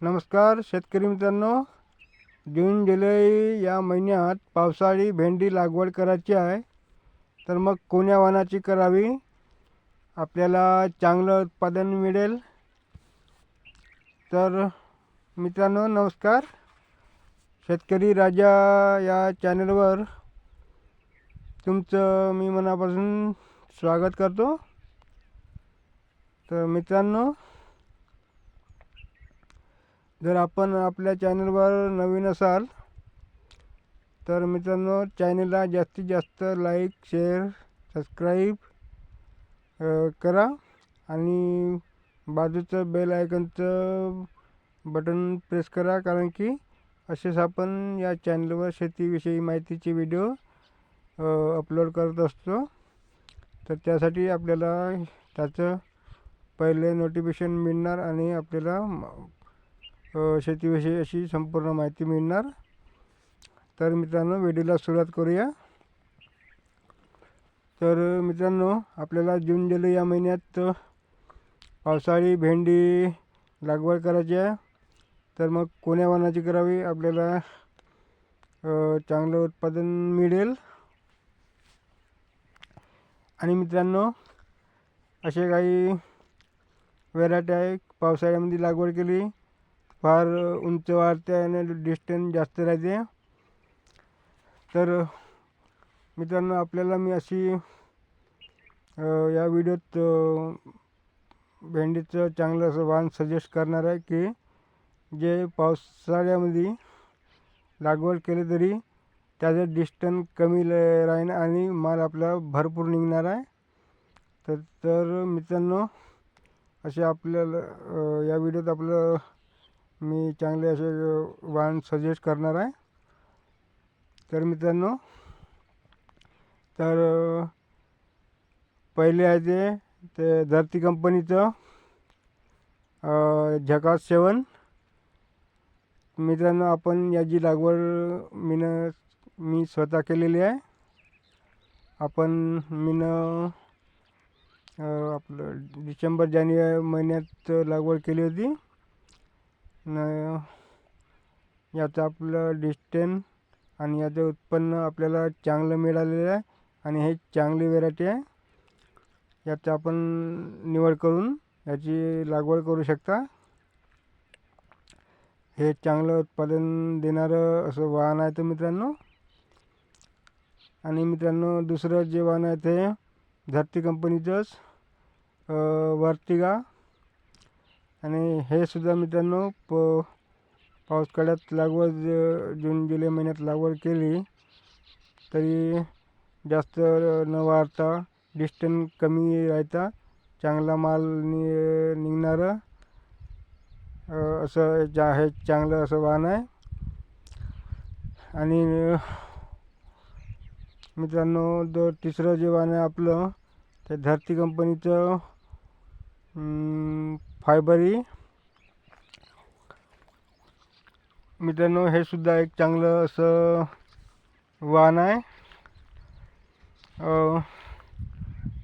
नमस्कार शेतकरी मित्रांनो. जून जुलै या महिन्यात पावसाळी भेंडी लागवड करायची आहे. तर मग कोण्या वाणाची करावी? आपल्याला चांगलं उत्पादन मिळेल. तर मित्रांनो नमस्कार. शेतकरी राजा या चॅनलवर तुमचं मी मनापासून स्वागत करतो. तर मित्रांनो जर आपण आपल्या चॅनलवर नवीन असाल तर मित्रांनो चॅनलला जास्तीत जास्त लाईक शेअर सबस्क्राईब करा आणि बाजूचं बेल आयकनचं बटन प्रेस करा कारण की असेच आपण या चॅनलवर शेतीविषयी माहितीचे व्हिडिओ अपलोड करत असतो. तर त्यासाठी आपल्याला त्याचं पहिले नोटिफिकेशन मिळणार आणि आपल्याला शेतीविषयी अशी संपूर्ण माहिती मिळणार. तर मित्रांनो व्हिडिओला सुरुवात करूया. तर मित्रांनो आपल्याला जून जुलै या महिन्यात पावसाळी भेंडी लागवड करायची आहे. तर मग कोण्या वानाची करावी? आपल्याला चांगलं उत्पादन मिळेल. आणि मित्रांनो असे काही व्हेरायटी आहे. पावसाळ्यामध्ये लागवड केली. फार उंच वाढते आणि डिस्टन्स जास्त राहते. तर मित्रांनो आपल्याला मी अशी या व्हिडिओत भेंडीचं चांगलं असं वाण सजेस्ट करणार आहे की जे पावसाळ्यामध्ये लागवड केली तरी त्याचं डिस्टन्स कमी राहीन आणि माल आपला भरपूर निघणार आहे. तर तर मित्रांनो असे आपल्याला या व्हिडिओत आपलं मी चांगले असे वाहन सजेस्ट करणार आहे. तर मित्रांनो तर पहिले आहे ते ते धरती कंपनीचं झकास सेवन. मित्रांनो आपण याची लागवड मीनं मी स्वतः केलेली आहे. आपण मीनं आपलं डिसेंबर जानेवारी महिन्यात लागवड केली होती. न याचं आपलं डिस्टन्स आणि याचं उत्पन्न आपल्याला चांगलं मिळालेलं आहे आणि हे चांगली व्हेरायटी आहे. याचं आपण निवड करून याची लागवड करू शकता. हे चांगलं उत्पादन देणारं असं वाहन आहे तर मित्रांनो. आणि मित्रांनो दुसरं जे वाहन आहे ते धरती कंपनीचंच वर्तिगा आणि हे सुद्धा मित्रांनो प पावसाळ्यात लागवड जून जुलै महिन्यात लागवड केली तरी जास्त न वाढता डिस्टन्स कमी राहता चांगला माल नि निघणारं असं जा हे चांगलं असं वाहन आहे. आणि मित्रांनो द तिसरं जे वाहन आहे आपलं ते धरती कंपनीचं फायबरी. मित्रांनो हे सुद्धा एक चांगलं असं वाहन आहे.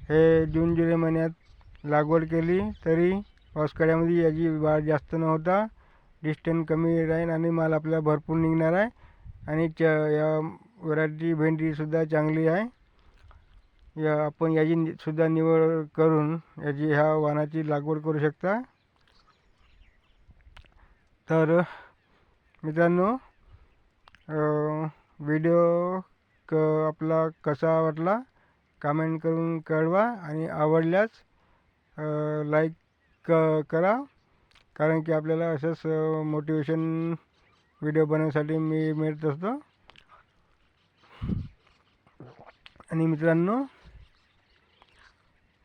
हे जून जुलै महिन्यात लागवड केली तरी पावसाळ्यामध्ये याची वाढ जास्त न होता डिस्टन्स कमी राहील आणि माल आपल्याला भरपूर निघणार आहे. आणि च या व्हरायटी भेंडीसुद्धा चांगली आहे. या आपण याची सुद्धा निवड करून याची ह्या वाणाची लागवड करू शकता. तर मित्रांनो व्हिडिओ क आपला कसा वाटला? कमेंट करून कळवा आणि आवडल्यास लाईक क करा. कारण की आपल्याला असंच मोटिवेशन व्हिडिओ बनवण्यासाठी मी मिळत असतो. आणि मित्रांनो